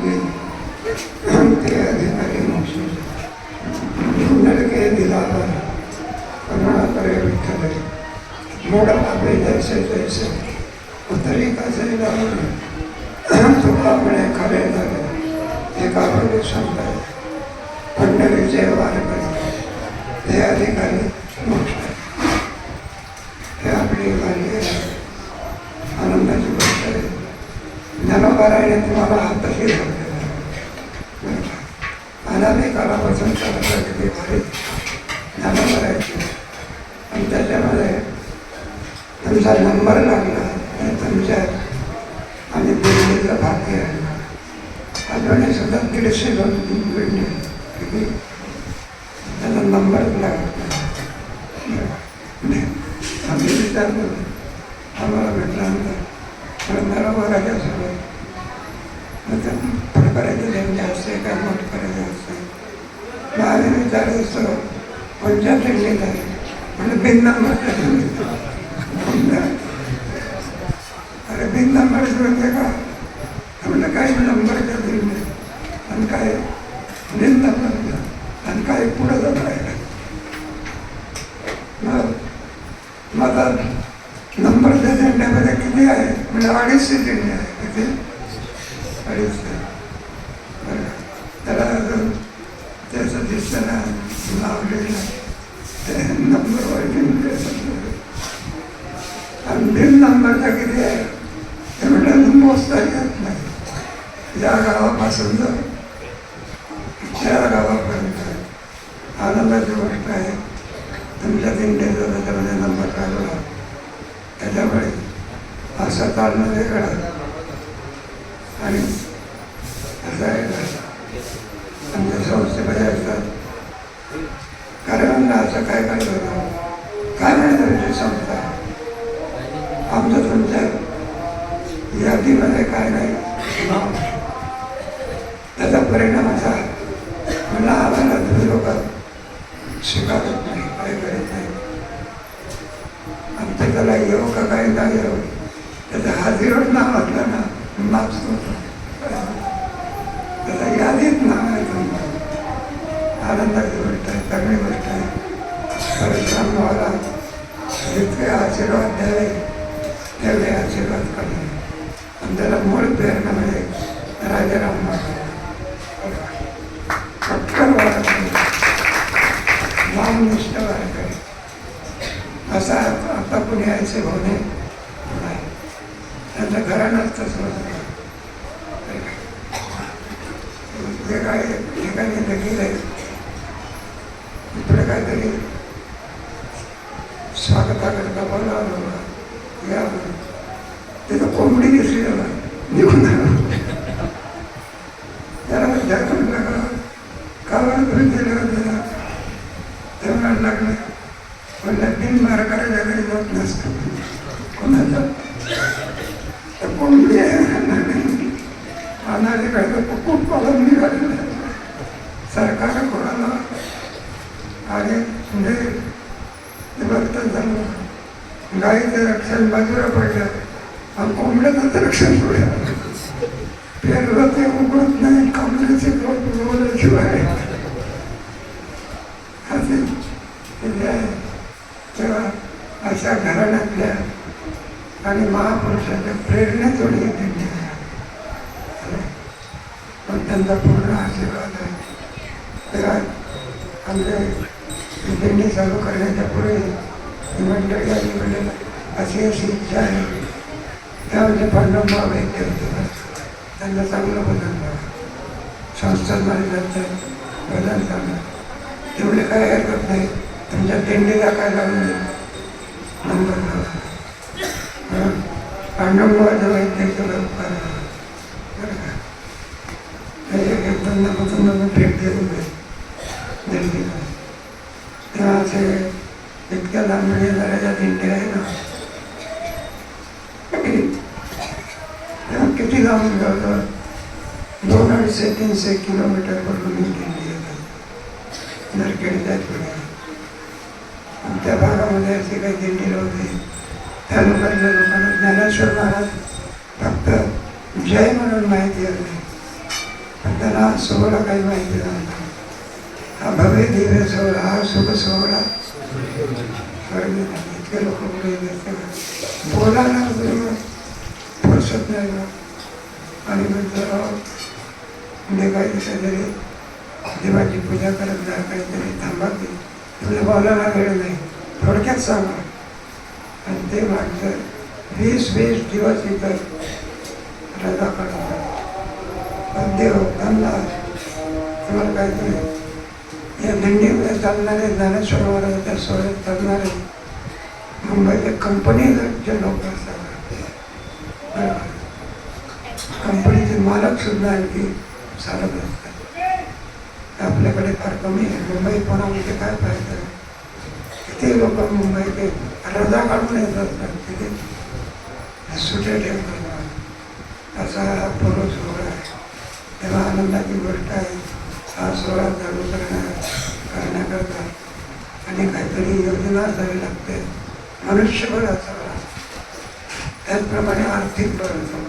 आणि ते अधिकारी मोक्षाचे नडके दिला करुणाकरे विठ्ठल मोड आपले जैसे जैसे उतरी कसे लावले तुला म्हणे खरे झाले एका वेळी समजाय पंढरीचे वारकरी ते अधिकारी मोक्ष ज्ञानोबारायने तुम्हाला हात धरलेला आहे. काळापासून चालत किती आणि त्याच्यामध्ये तुमचा नंबर लागला आणि तुमच्या आणि दिल्लीचं भाग्य आहे अजूनही सुद्धा दीडशे दोन मिळणे त्याचा नंबर लागला. आम्ही विचारलो आम्हाला भेटल्यानंतर बरोबराच्या सगळं करायचं त्यांचे असते काय मोठ करायचं असते मग विचारत असतो कोणत्या ट्रेनिंग आहे म्हणजे बिन नंबर अरे बिन नंबर म्हणजे का? म्हणलं काही नंबरच्या नाही आणि काय? बिन नंबर आणि काही पुढं जात राहिलं मग मग आता नंबरच्या झेंड्यामध्ये किती आहे? म्हणजे अडीचशे झेंडे आहे किती अडीचशे बरं का? त्याला अजून त्याचं दिसताना लावलेलं ते नंबरवर झेंडे समजा आणि बिल नंबरचा किती आहे ते म्हटलं अजून मोजता येत नाही या गावापासून त्या गावापर्यंत आनंदाची गोष्ट आहे. तुमच्या दिंडीचा त्याच्यामध्ये नंबर काढला त्याच्यामुळे असा चालणं वेगळा आणि असं आहे आमच्या संस्थेमध्ये असतात. कारण असं काय करतो काय नाही तुमची संस्था आमचं तुमच्या यादीमध्ये काय नाही. त्याचा परिणाम असा मला आम्हाला तुम्ही लोक स्वीकारत नाही काय करत नाही. आमचं त्याला येऊ का काय नाही येऊ. त्याचा हाजीरच नाव असलं ना नाच होतो त्याला यादीत नाव आहे आनंदाची गोष्ट आहे चांगली गोष्ट आहे. परिश्रम व्हायला जितके आशीर्वाद द्यावे तेवढे आशीर्वाद करणे आणि त्याला मूळ प्रेरणा म्हणजे राजाराम महाराज वाढत नामनिष्ठ वारकरी असा आता कुणी यायचे होणे नाही त्यांचं घराणंच तसं होतं. जे काय ठिकाणी देखील गेले इकडे काहीतरी स्वागताकरता बोलावलं या म्हणून. तिथं कोंबडी दिसली मला निघून त्याला विचार म्हणलं का का बरं तुम्ही गेले होते ना ते म्हणायला लागले. म्हणलं बिन मार करायच्या जात नसतं. कोणाचं? कोंबडी आहे. अनाजी काय खूप पालन निघालेलं आहे सरकार कोणाला आणि म्हणजे ते बघतात झालं. गाईचं रक्षण बाजूला पडलं. आणि कोंबड्याचं रक्षण पडलं पेरलं ते उघडत नाही कोंबड्याचे बोलल्याशिवाय. असे आहे. तेव्हा अशा घराण्यातल्या आणि महापुरुषाच्या प्रेरणेतून हे त्यांचा पूर्ण आशीर्वाद आहे तेव्हा आमचे दिंडी चालू करण्याच्या पुढे ही मंडळी आणि मंडळ अशी अशी इच्छा आहे त्या म्हणजे पांडवभाव वैद्य होते त्यांना चांगलं बदल मिळालं संस्थांमध्ये त्यांचं बदल झालं तेवढे काय हरकत नाही तुमच्या दिंडीला काय लागून नंबर लावा पांडवभावाच्या वैद्य उपकार आहे. बरं का एक एक बंधापासून भेट देत होते दिल्लीला तेव्हा असे इतक्या लांब येणाऱ्या दिंडी आहे ना तेव्हा किती लांब जवळजवळ दोन अडीचशे तीनशे किलोमीटरवरून ही दिंडी येतात नरखेडच्या पुढे आणि त्या भागामध्ये असे काही दिंडी नव्हती त्या लोकांच्या लोकांना ज्ञानेश्वर महाराज फक्त जय म्हणून माहिती आहे पण त्यांना हा सोहळा काही माहिती नव्हता हा भव्य दिव्य सोहळा हा शुभ सोहळा इतके लोक पुढे बोलायला सुद्धा फुरसत नाही आणि नंतर म्हणजे काही दिवसातरी देवाची पूजा करत जा काहीतरी थांबा की तुला बोलायला वेळ नाही थोडक्यात सांगा आणि ते माणसं वीस वीस दिवस इथं रजा काढतात देव धन्यवाद तुम्हाला काहीतरी. या दिंडीमध्ये चालणारे ज्ञानेश्वर महाराजाच्या सोहळ्यात चालणारे मुंबईचे कंपनीचे लोक असतात. कंपनीचे मालक सुद्धा आणखी चालत असतात. आपल्याकडे फार कमी आहे. मुंबई पुण्यामध्ये काय पाहिजे किती लोक मुंबईचे रजा काढून येत असतात तिथे सुटे ठेवतात. असा हा पूर्व तेव्हा आनंदाची गोष्ट आहे. हा सोहळा चालू करण्या करण्याकरता आणि काहीतरी योजना असावी लागते. मनुष्यबळ असावं लागतं. त्याचप्रमाणे आर्थिक बळ असावं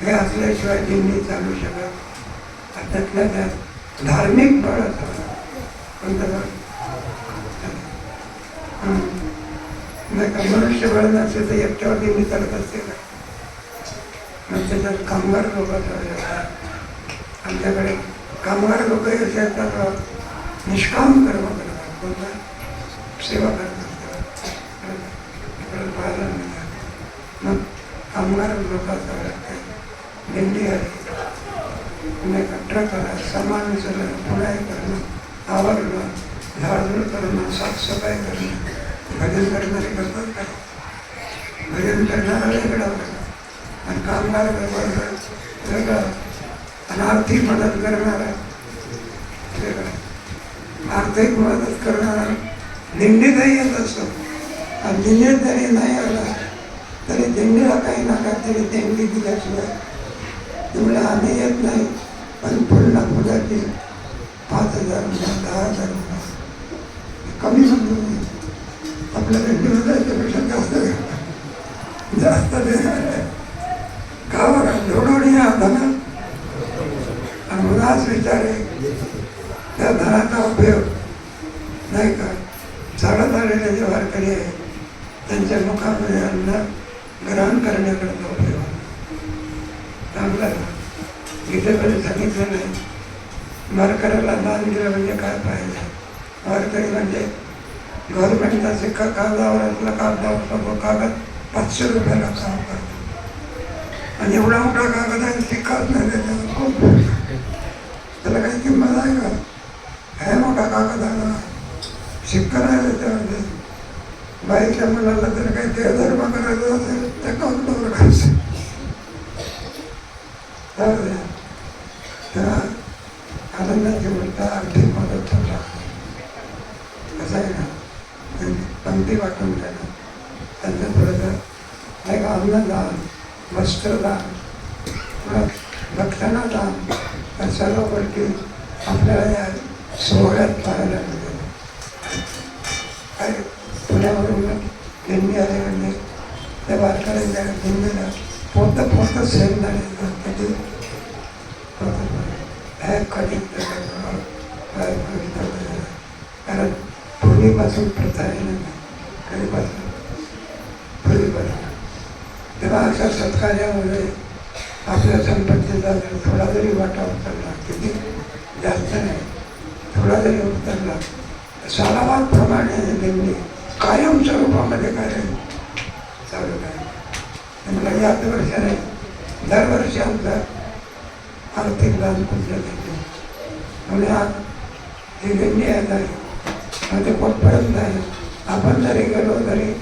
हे असल्याशिवाय जिंनी चालू शकत त्यातल्या त्यात धार्मिक बळ असावं कोणतं बळ? नाही का? मनुष्यबळ नसेल तर एकट्यावर दिंडी चालत असते का? मग त्याच्यात कामगार लोक आमच्याकडे कामगार लोक असतात निष्काम कर्म करतात. कोणता? सेवा करतात पाहायला मिळतात मग कामगार लोकांचा दिंडी आली नाही का ट्रक सामान उचललं पुढाई करणं आवरणं झाडझूड करणं साफसफाई करणं भजन करणारे करतात का भजन करणाऱ्याकडे वेगळा आणि कामगार वेगळा वेगळं. आणि आर्थिक मदत करणारा आर्थिक मदत करणारा. दिंडीतही येत असतो. आणि दिंडीत जरी नाही आला तरी दिंडीला काही नका तरी देणगी दिल्याशिवाय तुम्हाला आम्ही येत नाही. पण पुढला मुलाची पाच हजार रुपया दहा हजार रुपया. कमी समजून आपल्या दिंडीमध्ये त्याच्यापेक्षा जास्त जास्त देणार आहे. का बरं? जोडवणी हा आणि मुलाच विचार आहे त्या धनाचा उपयोग नाही का? चालत आलेले जे वारकरी आहे त्यांच्या मुखामध्ये अन्न ग्रहण करण्याकरता उपयोग चांगला आहे. गीतेमध्ये सांगितलं नाही. वारकऱ्याला दान दिलं म्हणजे काय पाहिजे वारकरी म्हणजे गव्हर्नमेंटचा सिक्का कागदावर असला कागदावर सर्व कागद पाचशे रुपयाला काम करतो. आणि एवढा मोठा कागद आहे सिक्काच नाही त्याच्यावर खूप त्याला काही किंमत आहे का? हे मोठा कागद आहे ना शिक्का त्याच्यामध्ये बाईच्या मुलाला जर काही देहधर्म करायचं असेल त्या कागदावर करायचं तर तेव्हा आनंदाची म्हणता आर्थिक मदत होऊ लागते कसं आहे ना? पंक्ती वाटून देणं त्यांचं थोडंसं नाही का अन्नदान वस्त्रदान पुन्हा भक्तांना दान या सर्व गोष्टी आपल्याला या सोहळ्यात पाहायला मिळते काय पुण्यावरून त्यांनी आले म्हणजे त्या वारकऱ्यांच्या दिंडीला पोतं पोतं सेम झाले त्याचे पोतं कारण पूर्वीपासून प्रथा आहे ना कधीपासून पूर्वीपासून तेव्हा अशा सत्कार्यामुळे आपल्या संपत्तीचा थोडा जरी वाटा उतरला किती जास्त नाही थोडा जरी उतरला सालावादप्रमाणे त्यांनी कायम स्वरूपामध्ये कार्य चालू आहे मला याच वर्षाने दरवर्षी आमचा आर्थिक दान पूजा देते म्हणजे आज हे दिंडी आहे आणि ते कुठपर्यंत आहे आपण जरी गेलो तरी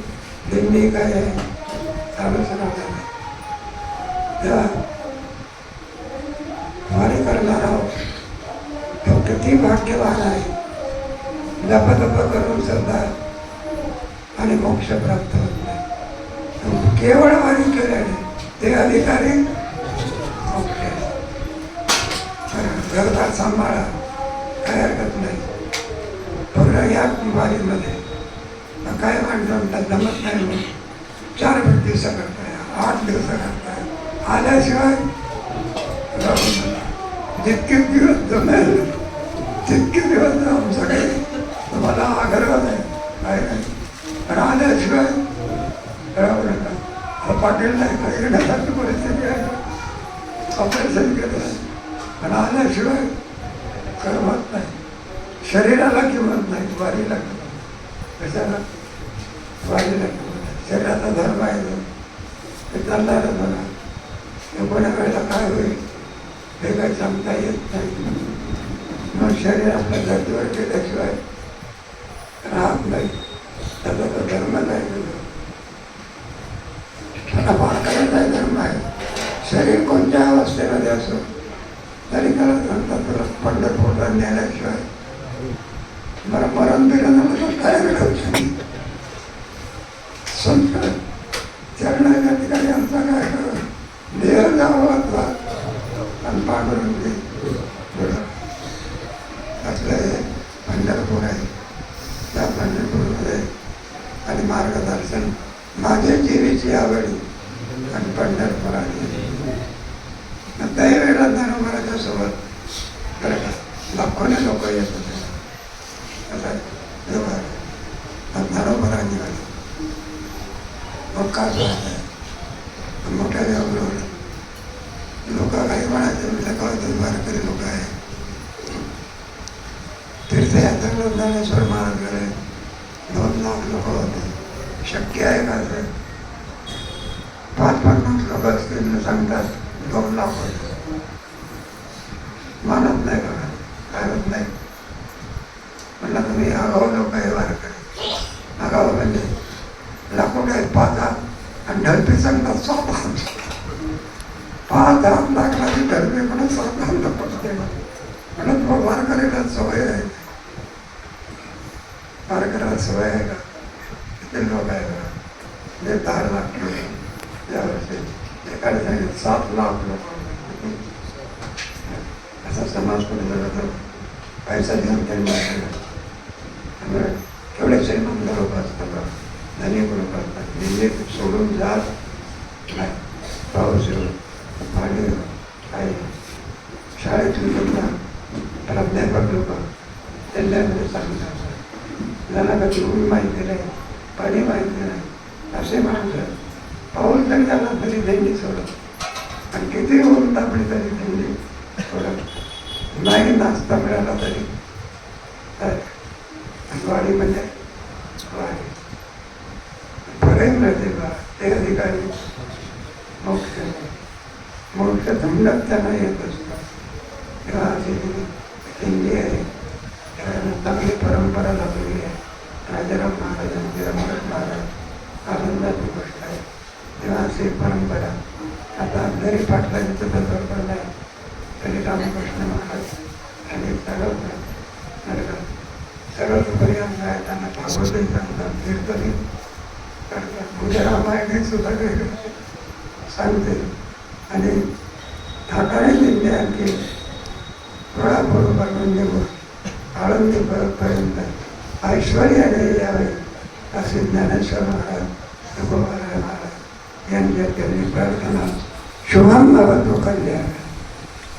दिंडी काय आहे चालूच राहणार आहे तेव्हा वारी करणार आहोत तो किती भाग्यवान आहे. जप करून सुद्धा आणि मोक्ष प्राप्त होत. नाही केवळ वारी केल्याने ते अधिकारी मोक्ष घरदार सांभाळा काय हरकत नाही. पूर्ण या बिमारीमध्ये काय माणसं म्हणतात जमत नाही म्हणून चार दिवस करताय आठ दिवस करताय. आल्याशिवाय जितके दिवस जमेल तितके दिवस जाऊन काही मला आग्रह नाही. काय नाही. पण आल्याशिवाय राहू नका. पाटील नाही का येण्यासारखी परिस्थिती आहे. ऑपरेशन केलं पण आल्याशिवाय करमत नाही. शरीराला किंमत नाही वारीला किंमत कशाला? वारीला किंमत नाही. शरीराचा धर्म आहे ते. चालणार बघा हे कोण्या वेळेला काय होईल हे काही सांगता येत नाही. मग शरीर आपल्या धर्तीवर केल्याशिवाय राहत नाही त्याचा तो धर्म नाही त्याला करायचा धर्म आहे शरीर कोणत्या अवस्थेमध्ये असो तरी त्याला सांगतात तुला पंढरपूरला नेल्याशिवाय मला मरण बिरण काय मिळवू शकते संत चरणाच्या ठिकाणी आमचा काय करू देह जावा आपला आणि पांडुरंग दे पुढं आपलं हे पंढरपूर आहे त्या पंढरपूरमध्ये आणि मार्गदर्शन माझ्या जीवेची आवडी आणि पंढरपुराने त्याही वेळेला धर्मराच्या सोबत बरं लाखोने लोक येत होते. आता मग काय झालं मोठ्या देवाबरोबर लोक काही म्हणायचे म्हणजे कळत वारकरी लोक आहे तीर्थयात्रेला ज्ञानेश्वर महाराजकडे दोन लोक होते शक्य आहे का सर पाच पन्नास लोक असतील सांगतात दोन लाख होते मानत नाही बघा काय नाही. म्हणलं तुम्ही आगाव लोक आहे वारकरी आगाव म्हणजे लाकूड आहे पाच आणि ढलपी सांगतात सात हात पाच हात लाकडाची ढलपी म्हणून सात हात पडते म्हणून मग वारकरीला सवय आहे. वारकऱ्याला सवय आहे का किती लोक आहे का म्हणजे दहा लाख लोक यावर्षी एकाने सांगितलं सात लाख लोक असा समाज पुढे झाला तर पैसा घेऊन त्यांनी केला त्यामुळे केवढे श्रीमंत लोक असतात बघा. धनिक लोक असतात म्हणजे सोडून जात नाही पाऊस येऊन पाणी येऊन, काही शाळेतून लोक प्राध्यापक लोक त्यांच्यामध्ये सांगतात ज्यांना कधी ऊन माहिती नाही पाणी माहिती नाही असे माणसं पाऊल तरी झाला तरी देंडी सोडत आणि किती होऊन तापली तरी देंडी सोडत नाही नाश्ता मिळाला तरी. वाडी म्हणजे वाडी प्रेम राहते बा ते अधिकारी मोक्ष मोक्ष धमडक त्यांना येत असतात तेव्हा अशी हिंदी आहे. चांगली परंपरा लागलेली आहे. राजाराम महाराजांची रमणक महाराज आनंदाची गोष्ट आहे. तेव्हा असे परंपरा. आता जरी पाटलांचं बरोबर नाही तरी रामकृष्ण महाराज आणि सर्व नरकात. सरळ पर्यंत आहे त्यांना भागवतही सांगतात कीर्तनही करतात. पूजा रामायणे सुद्धा वेगळं सांगते. आणि ठाकाने दिले आणखी थोडाबरोबर म्हणजे आळंदी पर्यंत ऐश्वर्याने यावे असे ज्ञानेश्वर महाराज तुकोबाराय महाराज यांच्या त्यांनी प्रार्थना शुभम भवतो कल्याण